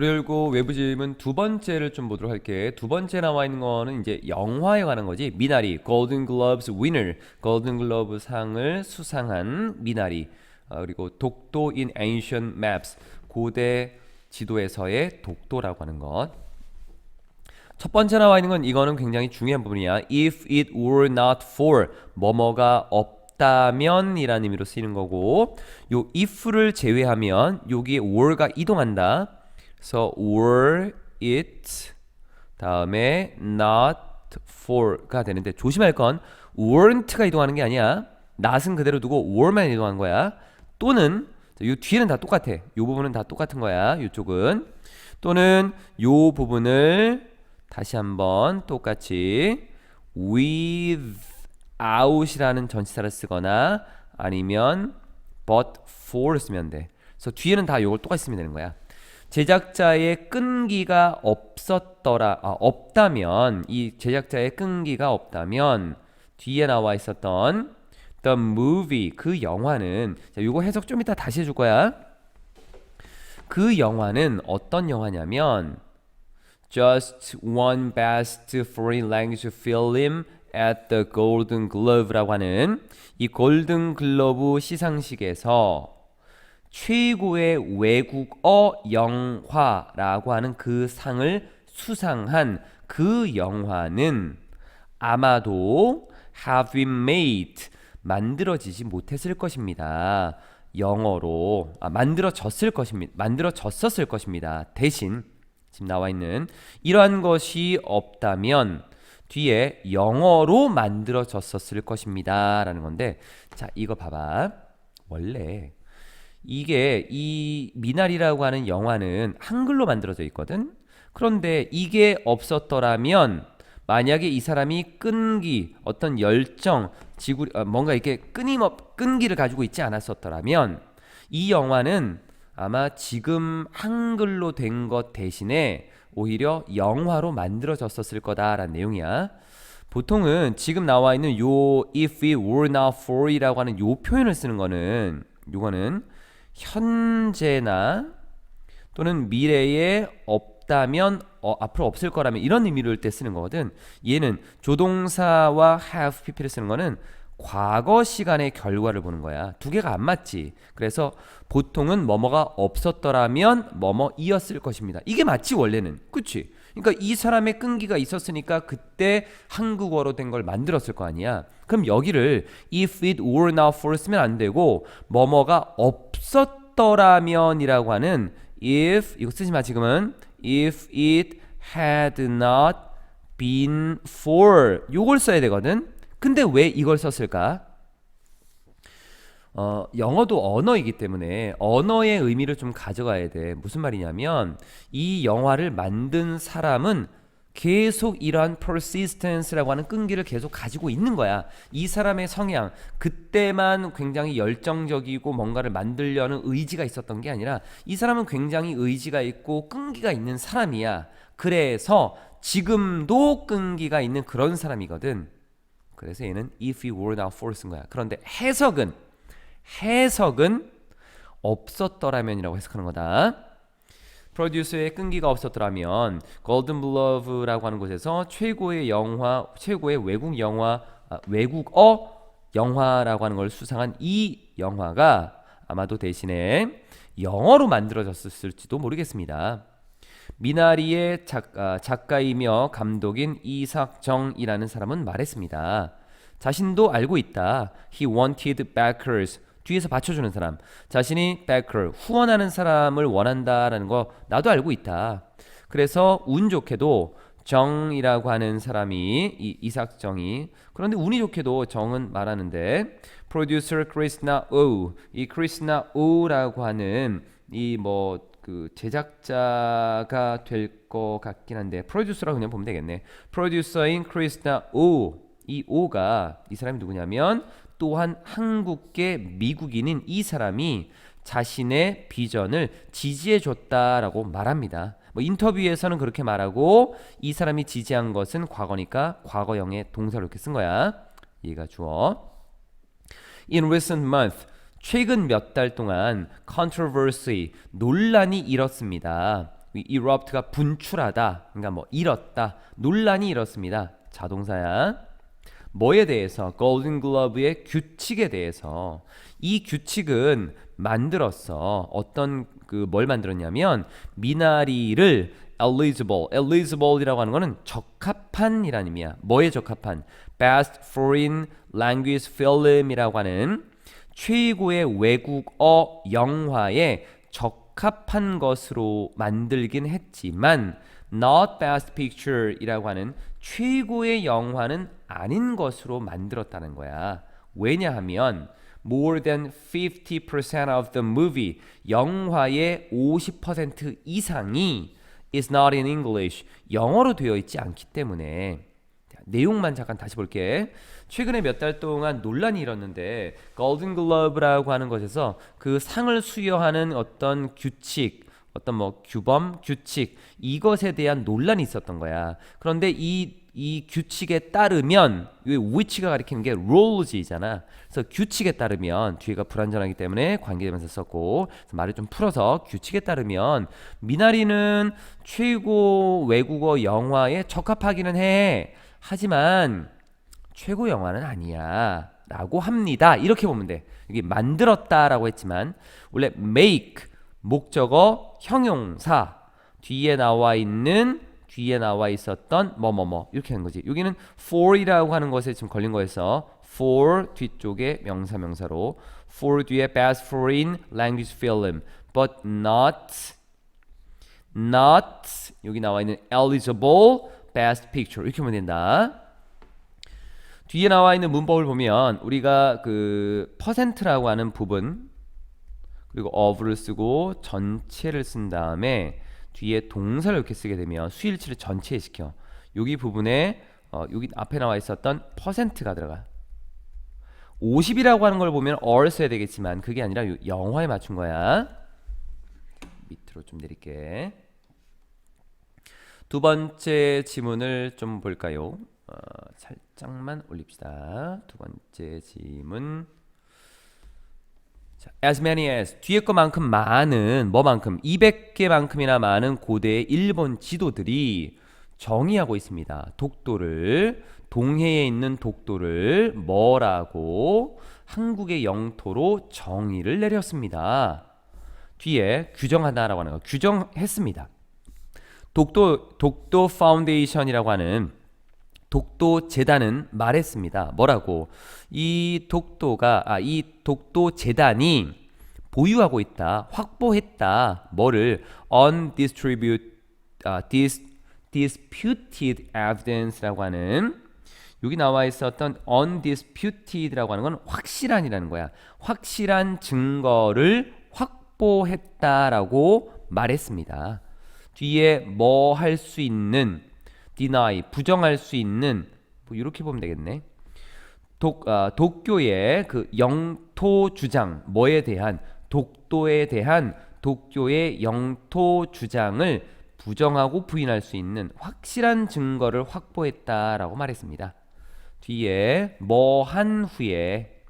그리고 외부 질문 두 번째를 좀 보도록 할게. 두 번째 나와 있는 거는 이제 영화에 관한 거지. 미나리, 글러브스 위너, 골든 글러브 상을 수상한 미나리. 아, 그리고 독도 in ancient maps, 고대 지도에서의 독도라고 하는 것. 첫 번째 나와 있는 건 이거는 굉장히 중요한 부분이야. If it were not for 뭐뭐가 없 다면이라는 의미로 쓰이는 거고, 요 if를 제외하면 여기에 were가 이동한다. 그래서 were it 다음에 not for가 되는데 조심할 건 weren't가 이동하는 게 아니야. not은 그대로 두고 were만 이동한 거야. 또는 이 뒤에는 다 똑같아. 이 부분은 다 똑같은 거야. 이쪽은 또는 이 부분을 다시 한번 똑같이 without이라는 전치사를 쓰거나 아니면 but for를 쓰면 돼. 그래서 뒤에는 다 이걸 똑같이 쓰면 되는 거야. 제작자의 끈기가 없었더라, 아, 없다면 이 제작자의 끈기가 없다면 뒤에 나와 있었던 the movie 그 영화는 자, 이거 해석 좀 이따 다시 해줄 거야. 그 영화는 어떤 영화냐면 Just one best foreign language film at the Golden Globe라고 하는 이 골든 글러브 시상식에서 최고의 외국어 영화라고 하는 그 상을 수상한 그 영화는 아마도 have been made 만들어지지 못했을 것입니다. 영어로 아, 만들어졌을 것입니다. 만들어졌었을 것입니다. 대신 지금 나와 있는 이러한 것이 없다면 뒤에 영어로 만들어졌었을 것입니다라는 건데 자 이거 봐봐 원래 이게 이 미나리라고 하는 영화는 한글로 만들어져 있거든 그런데 이게 없었더라면 만약에 이 사람이 끈기 어떤 열정 지구 어, 뭔가 이렇게 끊임없 끈기를 가지고 있지 않았었더라면 이 영화는 아마 지금 한글로 된 것 대신에 오히려 영화로 만들어졌었을 거다라는 내용이야. 보통은 지금 나와 있는 요 if we were not for이라고 하는 요 표현을 쓰는 거는 요거는 현재나 또는 미래에 없다면 어, 앞으로 없을 거라면 이런 의미를 때 쓰는 거거든. 얘는 조동사와 have pp를 쓰는 거는 과거 시간의 결과를 보는 거야. 두 개가 안 맞지. 그래서 보통은 뭐뭐가 없었더라면 뭐뭐이었을 것입니다. 이게 맞지 원래는. 그치? 그러니까 이 사람의 끈기가 있었으니까 그때 한국어로 된 걸 만들었을 거 아니야. 그럼 여기를 if it were not for 쓰면 안 되고 뭐뭐가 없었더라면이라고 하는 if 이거 쓰지 마 지금은 if it had not been for 요걸 써야 되거든. 근데 왜 이걸 썼을까? 어, 영어도 언어이기 때문에 언어의 의미를 좀 가져가야 돼. 무슨 말이냐면 이 영화를 만든 사람은 계속 이러한 persistence라고 하는 끈기를 계속 가지고 있는 거야. 이 사람의 성향, 그때만 굉장히 열정적이고 뭔가를 만들려는 의지가 있었던 게 아니라 이 사람은 굉장히 의지가 있고 끈기가 있는 사람이야. 그래서 지금도 끈기가 있는 그런 사람이거든. 그래서 얘는 if you were not for 쓴 거야. 그런데 해석은 해석은 없었더라면이라고 해석하는 거다. 프로듀서의 끈기가 없었더라면 골든 블러브라고 하는 곳에서 최고의 영화, 최고의 외국 영화, 아, 외국어 영화라고 하는 걸 수상한 이 영화가 아마도 대신에 영어로 만들어졌을지도 모르겠습니다. 미나리의 작가, 작가이며 감독인 이삭정이라는 사람은 말했습니다. 자신도 알고 있다. He wanted backers. 뒤에서 받쳐주는 사람. 자신이 backer, 후원하는 사람을 원한다라는 거 나도 알고 있다. 그래서 운 좋게도 정이라고 하는 사람이 이 이삭 정이 그런데 운이 좋게도 정은 말하는데 프로듀서 크리스나 오, 이 크리스나 오라고 하는 이 뭐 그 제작자가 될 것 같긴 한데 프로듀서라고 그냥 보면 되겠네. 프로듀서인 크리스나 오. 이 오가 이 사람이 누구냐면 또한 한국계 미국인인 이 사람이 자신의 비전을 지지해 줬다라고 말합니다. 뭐 인터뷰에서는 그렇게 말하고 이 사람이 지지한 것은 과거니까 과거형의 동사로 이렇게 쓴 거야. 얘가 주어. In recent month 최근 몇 달 동안 controversy 논란이 일었습니다. erupt가 분출하다. 그러니까 뭐 일었다. 논란이 일었습니다. 자동사야. 뭐에 대해서? 골든 글러브의 규칙에 대해서. 이 규칙은 만들었어. 어떤 그 뭘 만들었냐면 미나리를 eligible, eligible이라고 하는 거는 적합한이라는 의미야. 뭐에 적합한? Best Foreign Language Film이라고 하는 최고의 외국어 영화에 적합한 것으로 만들긴 했지만 not best picture이라고 하는 최고의 영화는 아닌 것으로 만들었다는 거야. 왜냐하면 more than 50% of the movie 영화의 50% 이상이 is not in English 영어로 되어 있지 않기 때문에 자, 내용만 잠깐 다시 볼게. 최근에 몇 달 동안 논란이 일었는데 골든 글러브라고 하는 것에서 그 상을 수여하는 어떤 규칙 어떤 뭐 규범 규칙 이것에 대한 논란이 있었던 거야. 그런데 이 이 규칙에 따르면 이 which가 가리키는 게 rules이잖아. 그래서 규칙에 따르면 뒤에가 불완전하기 때문에 관계대명사 썼고 말을 좀 풀어서 규칙에 따르면 미나리는 최고 외국어 영화에 적합하기는 해. 하지만 최고 영화는 아니야. 라고 합니다. 이렇게 보면 돼. 여기 만들었다라고 했지만 원래 make 목적어 형용사 뒤에 나와 있는 뒤에 나와 있었던 뭐뭐뭐 이렇게 하는 거지. 여기는 for이라고 하는 것에 지금 걸린 거에서 for 뒤쪽에 명사 명사로 for 뒤에 best foreign language film but not not 여기 나와 있는 eligible best picture 이렇게 하면 된다. 뒤에 나와 있는 문법을 보면 우리가 그 퍼센트라고 하는 부분 그리고 of를 쓰고 전체를 쓴 다음에 뒤에 동사를 이렇게 쓰게 되면 수일치를 전체에 시켜. 여기 부분에 어, 여기 앞에 나와 있었던 퍼센트가 들어가. 50이라고 하는 걸 보면 or 써야 되겠지만 그게 아니라 요- 영화에 맞춘 거야. 밑으로 좀 내릴게. 두 번째 지문을 좀 볼까요? 어, 살짝만 올립시다. 두 번째 지문. 자, as many as 뒤에 것만큼 많은 뭐만큼 200개만큼이나 많은 고대의 일본 지도들이 정의하고 있습니다. 독도를 동해에 있는 독도를 뭐라고 한국의 영토로 정의를 내렸습니다. 뒤에 규정하다라고 하는 거 규정했습니다. 독도 독도 파운데이션이라고 하는 독도 재단은 말했습니다. 뭐라고? 이 독도가 아 이 독도 재단이 보유하고 있다, 확보했다. 뭐를 undistribute 아, dis, disputed evidence라고 하는 여기 나와 있었던 undisputed라고 하는 건 확실한이라는 거야. 확실한 증거를 확보했다라고 말했습니다. 뒤에 뭐 할 수 있는 deny 부정할 수 있는 뭐 이렇게 보면 되겠네. 독 아, 독교의 그 영토 주장 뭐에 대한 독도에 대한 독교의 영토 주장을 부정하고 부인할 수 있는 확실한 증거를 확보했다라고 말했습니다. 뒤에 뭐 한 후에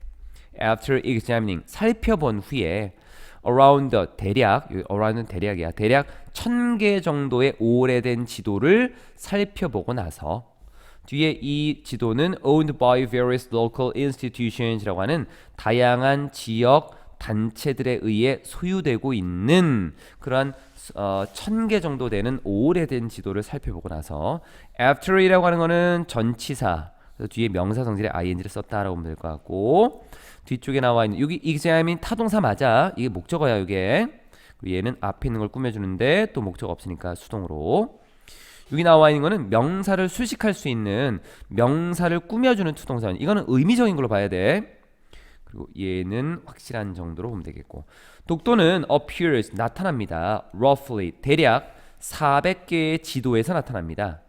after examining 살펴본 후에 around 대략 around은 대략이야. 대략 천개 정도의 오래된 지도를 살펴보고 나서 뒤에 이 지도는 owned by various local institutions라고 하는 다양한 지역 단체들에 의해 소유되고 있는 그러한 어, 천개 정도 되는 오래된 지도를 살펴보고 나서 after이라고 하는 거는 전치사 뒤에 명사 성질에 ing를 썼다라고 보면 될 것 같고 뒤쪽에 나와 있는 여기 examine 타동사 맞아. 이게 목적어야 이게. 얘는 앞에 있는 걸 꾸며주는데 또 목적 없으니까 수동으로. 여기 나와 있는 거는 명사를 수식할 수 있는 명사를 꾸며주는 투동사 이거는 의미적인 걸로 봐야 돼. 그리고 얘는 확실한 정도로 보면 되겠고. 독도는 appears 나타납니다. roughly 대략 400개의 지도에서 나타납니다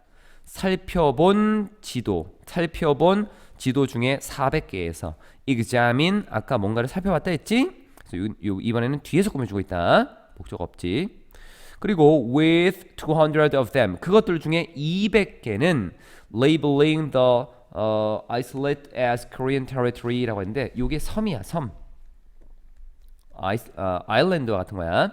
살펴본 지도 살펴본 지도 중에 400개에서 examine 아까 뭔가를 살펴봤다 했지? 그래서 요, 요 이번에는 뒤에서 꾸며주고 있다. 목적 없지. 그리고 with 200 of them. 그것들 중에 200개는 labeling the uh, isolate as Korean territory라고 했는데 이게 섬이야 섬. 아이스, 어, 아일랜드 같은 거야.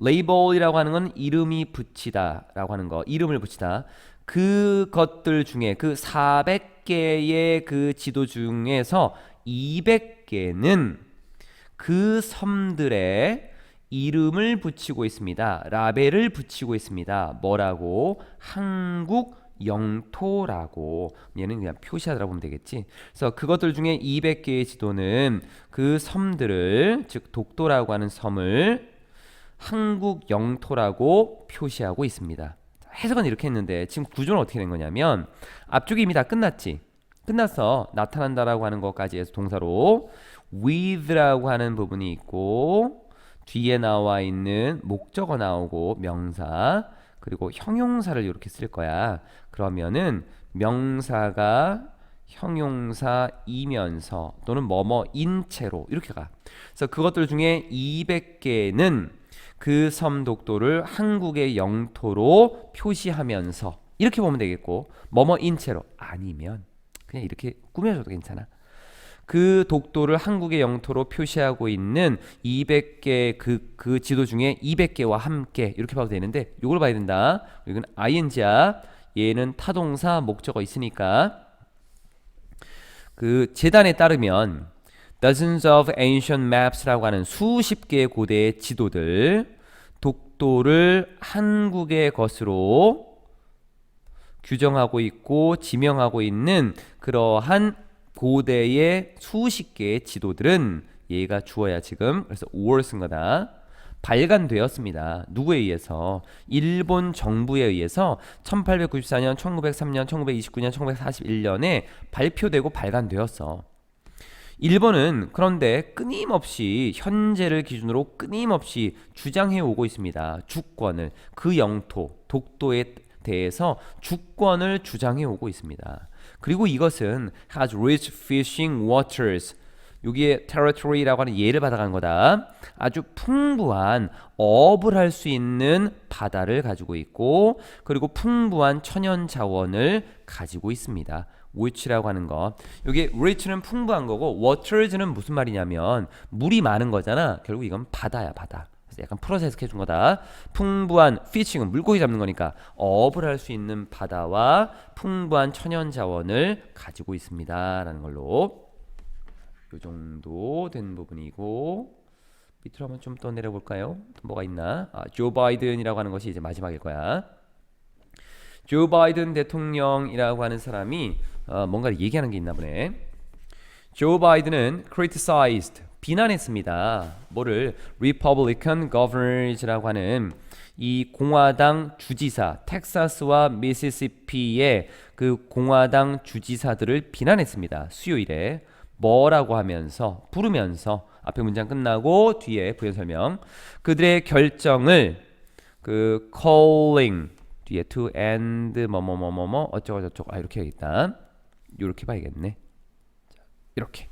label이라고 하는 건 이름이 붙이다 라고 하는 거, 이름을 붙이다. 그것들 중에 그 400개의 그 지도 중에서 200개는 그 섬들의 이름을 붙이고 있습니다. 라벨을 붙이고 있습니다. 뭐라고? 한국 영토라고 얘는 그냥 표시하더라 보면 되겠지. 그래서 그것들 중에 200개의 지도는 그 섬들을 즉 독도라고 하는 섬을 한국 영토라고 표시하고 있습니다. 해석은 이렇게 했는데 지금 구조는 어떻게 된 거냐면 앞쪽이 이미 다 끝났지. 끝났어. 나타난다라고 하는 것까지 해서 동사로 with라고 하는 부분이 있고 뒤에 나와 있는 목적어 나오고 명사 그리고 형용사를 이렇게 쓸 거야. 그러면은 명사가 형용사이면서 또는 뭐뭐인 채로 이렇게 가. 그래서 그것들 중에 200개는 그 섬 독도를 한국의 영토로 표시하면서 이렇게 보면 되겠고 뭐뭐인 채로 아니면 그냥 이렇게 꾸며줘도 괜찮아. 그 독도를 한국의 영토로 표시하고 있는 200개 그, 그 지도 중에 200개와 함께 이렇게 봐도 되는데 이걸 봐야 된다. 이건 ing야. 얘는 타동사 목적어 있으니까 그 재단에 따르면 dozens of ancient maps라고 하는 수십 개의 고대의 지도들 독도를 한국의 것으로 규정하고 있고 지명하고 있는 그러한 고대의 수십 개의 지도들은 얘가 주어야 지금 그래서 5월 쓴 거다. 발간되었습니다. 누구에 의해서? 일본 정부에 의해서 1894년, 1903년, 1929년, 1941년에 발표되고 발간되었어. 일본은 그런데 끊임없이 현재를 기준으로 끊임없이 주장해 오고 있습니다. 주권을 그 영토, 독도에 대해서 주권을 주장해 오고 있습니다. 그리고 이것은 has rich fishing waters 여기에 territory라고 하는 예를 받아간 거다. 아주 풍부한 어업을 할 수 있는 바다를 가지고 있고 그리고 풍부한 천연 자원을 가지고 있습니다. Which라고 하는 거. 여기 rich는 풍부한 거고 waters는 무슨 말이냐면 물이 많은 거잖아. 결국 이건 바다야, 바다. 그래서 약간 풀어서 해석해 준 거다. 풍부한 fishing은 물고기 잡는 거니까 어업을 할 수 있는 바다와 풍부한 천연 자원을 가지고 있습니다라는 걸로 요 정도 된 부분이고 밑으로 한번 좀 더 내려볼까요? 또 뭐가 있나? 아, 조 바이든이라고 하는 것이 이제 마지막일 거야. 조 바이든 대통령이라고 하는 사람이 어, 뭔가를 얘기하는 게 있나 보네. 조 바이든은 criticized 비난했습니다. 뭐를 Republican governors라고 하는 이 공화당 주지사 텍사스와 미시시피의 그 공화당 주지사들을 비난했습니다. 수요일에 뭐라고 하면서 부르면서 앞에 문장 끝나고 뒤에 부연 설명 그들의 결정을 그 calling 뒤에 to end 뭐뭐뭐뭐뭐 어쩌고 저쩌고 아 이렇게 일단 이렇게 봐야겠네. 자, 이렇게.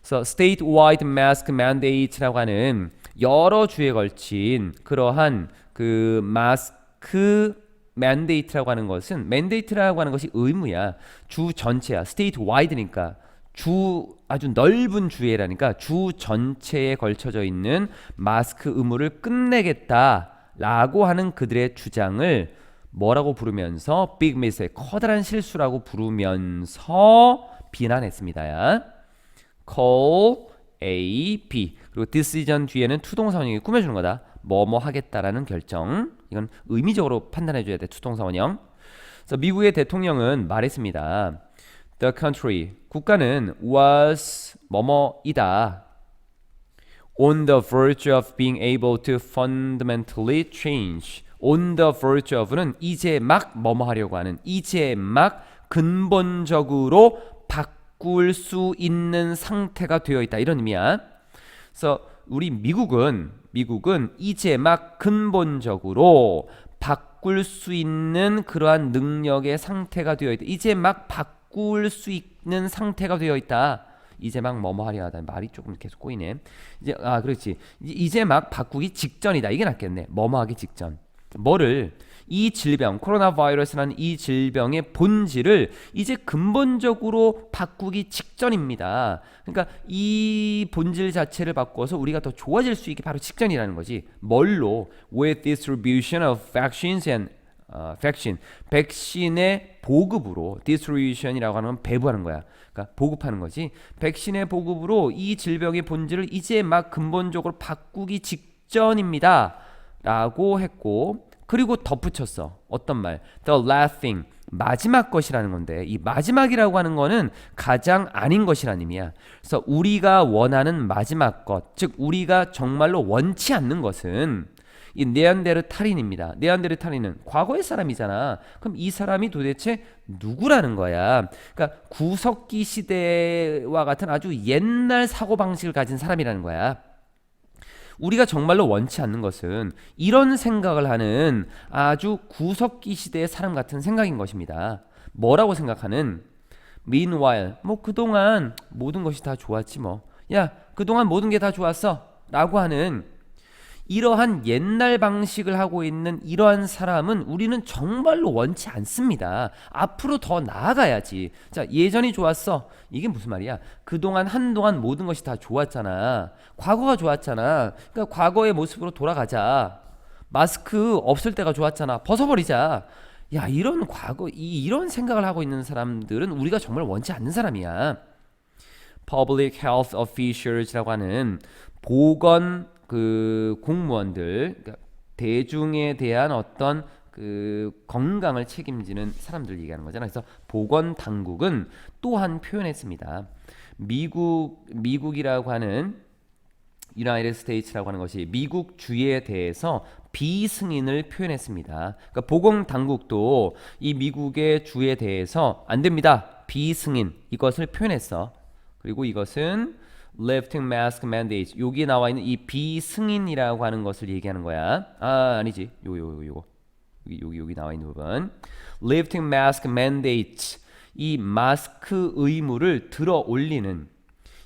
그래서 statewide mask mandate라고 하는 여러 주에 걸친 그러한 그 마스크 mandate라고 하는 것은 mandate라고 하는 것이 의무야. 주 전체야. statewide,니까 주 아주 넓은 주에라니까 주 전체에 걸쳐져 있는 마스크 의무를 끝내겠다라고 하는 그들의 주장을 뭐라고 부르면서 빅 미스의 커다란 실수라고 부르면서 비난했습니다. call A, B 그리고 decision 뒤에는 투동사원형이 꾸며주는 거다. 뭐뭐 하겠다라는 결정. 이건 의미적으로 판단해줘야 돼. 투동사원형. 그래서 미국의 대통령은 말했습니다. The country 국가는 was 뭐뭐이다. On the verge of being able to fundamentally change. On the verge of는 이제 막 뭐뭐 하려고 하는 이제 막 근본적으로 바꿀 수 있는 상태가 되어 있다 이런 의미야. 그래서 우리 미국은 미국은 이제 막 근본적으로 바꿀 수 있는 그러한 능력의 상태가 되어 있다. 이제 막 바꿀 수 있는 상태가 되어 있다. 이제 막 뭐뭐 하려 하다 말이 조금 계속 꼬이네. 이제 아 그렇지. 이제 막 바꾸기 직전이다. 이게 낫겠네. 뭐뭐 하기 직전. 뭐를 이 질병 코로나 바이러스라는 이 질병의 본질을 이제 근본적으로 바꾸기 직전입니다. 그러니까 이 본질 자체를 바꿔서 우리가 더 좋아질 수 있게 바로 직전이라는 거지. 뭘로 with distribution of vaccines and 어, vaccine 백신의 보급으로 distribution이라고 하는 건 배부하는 거야. 그러니까 보급하는 거지. 백신의 보급으로 이 질병의 본질을 이제 막 근본적으로 바꾸기 직전입니다. 라고 했고 그리고 덧붙였어. 어떤 말? The last thing. 마지막 것이라는 건데 이 마지막이라고 하는 거는 가장 아닌 것이라는 의미야. 그래서 우리가 원하는 마지막 것, 즉 우리가 정말로 원치 않는 것은 이 네안데르탈인입니다. 네안데르탈인은 과거의 사람이잖아. 그럼 이 사람이 도대체 누구라는 거야? 그러니까 구석기 시대와 같은 아주 옛날 사고 방식을 가진 사람이라는 거야. 우리가 정말로 원치 않는 것은 이런 생각을 하는 아주 구석기 시대의 사람 같은 생각인 것입니다. 뭐라고 생각하는? Meanwhile, 뭐 그동안 모든 것이 다 좋았지 뭐. 야, 그동안 모든 게 다 좋았어. 라고 하는 이러한 옛날 방식을 하고 있는 이러한 사람은 우리는 정말로 원치 않습니다. 앞으로 더 나아가야지. 자, 예전이 좋았어. 이게 무슨 말이야? 그동안 한동안 모든 것이 다 좋았잖아. 과거가 좋았잖아. 그러니까 과거의 모습으로 돌아가자. 마스크 없을 때가 좋았잖아. 벗어버리자. 야, 이런 과거, 이, 이런 생각을 하고 있는 사람들은 우리가 정말 원치 않는 사람이야. Public Health Officials라고 하는 보건 그 공무원들 그러니까 대중에 대한 어떤 그 건강을 책임지는 사람들 얘기하는 거잖아요. 그래서 보건 당국은 또한 표현했습니다. 미국 미국이라고 하는 유나이티드 스테이츠라고 하는 것이 미국 주에 대해서 비승인을 표현했습니다. 그러니까 보건 당국도 이 미국의 주에 대해서 안 됩니다. 비승인 이것을 표현했어. 그리고 이것은 lifting mask mandates 여기 나와 있는 이 비승인이라고 하는 것을 얘기하는 거야. 아 아니지. 요요 요 요거 여기 여기 여기 나와 있는 부분 lifting mask mandates 이 마스크 의무를 들어 올리는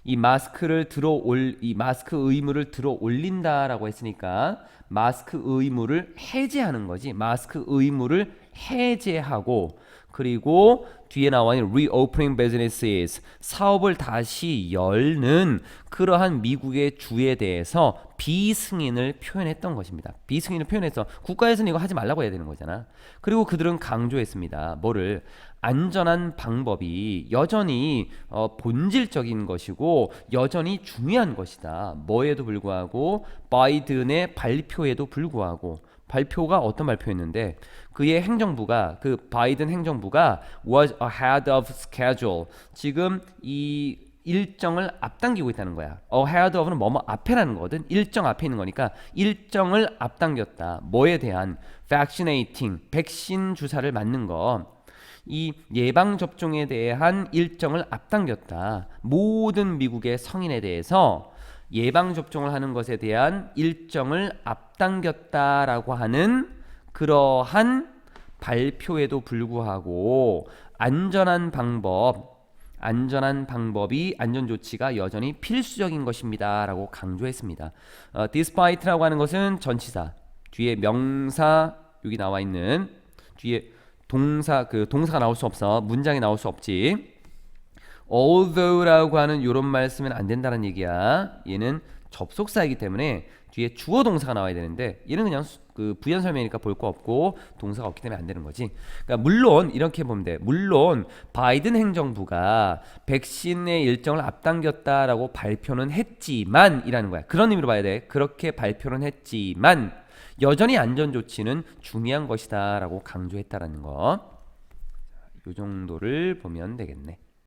이 마스크를 들어 올 이 마스크 의무를 들어 올린다라고 했으니까 마스크 의무를 해제하는 거지. 마스크 의무를 해제하고 그리고 뒤에 나와 있는 reopening businesses 사업을 다시 열는 그러한 미국의 주에 대해서 비승인을 표현했던 것입니다. 비승인을 표현해서 국가에서는 이거 하지 말라고 해야 되는 거잖아. 그리고 그들은 강조했습니다. 뭐를 안전한 방법이 여전히 어, 본질적인 것이고 여전히 중요한 것이다. 뭐에도 불구하고 바이든의 발표에도 불구하고 발표가 어떤 발표였는데 그의 행정부가 그 바이든 행정부가 was ahead of schedule 지금 이 일정을 앞당기고 있다는 거야. ahead of는 뭐뭐 앞에라는 거거든. 일정 앞에 있는 거니까 일정을 앞당겼다. 뭐에 대한 vaccinating 백신 주사를 맞는 거. 이 예방 접종에 대한 일정을 앞당겼다. 모든 미국의 성인에 대해서 예방 접종을 하는 것에 대한 일정을 앞당겼다라고 하는 그러한 발표에도 불구하고 안전한 방법 안전한 방법이 안전 조치가 여전히 필수적인 것입니다라고 강조했습니다. 어, despite라고 하는 것은 전치사 뒤에 명사 여기 나와 있는 뒤에 동사 그 동사가 나올 수 없어 문장이 나올 수 없지. Although라고 하는 이런 말 쓰면 안 된다는 얘기야. 얘는 접속사이기 때문에 뒤에 주어 동사가 나와야 되는데 얘는 그냥 수- 그 부연 설명이니까 볼 거 없고 동사가 없기 때문에 안 되는 거지. 그러니까 물론 이렇게 보면 돼. 물론 바이든 행정부가 백신의 일정을 앞당겼다라고 발표는 했지만이라는 거야. 그런 의미로 봐야 돼. 그렇게 발표는 했지만 여전히 안전 조치는 중요한 것이다라고 강조했다라는 거. 요 정도를 보면 되겠네.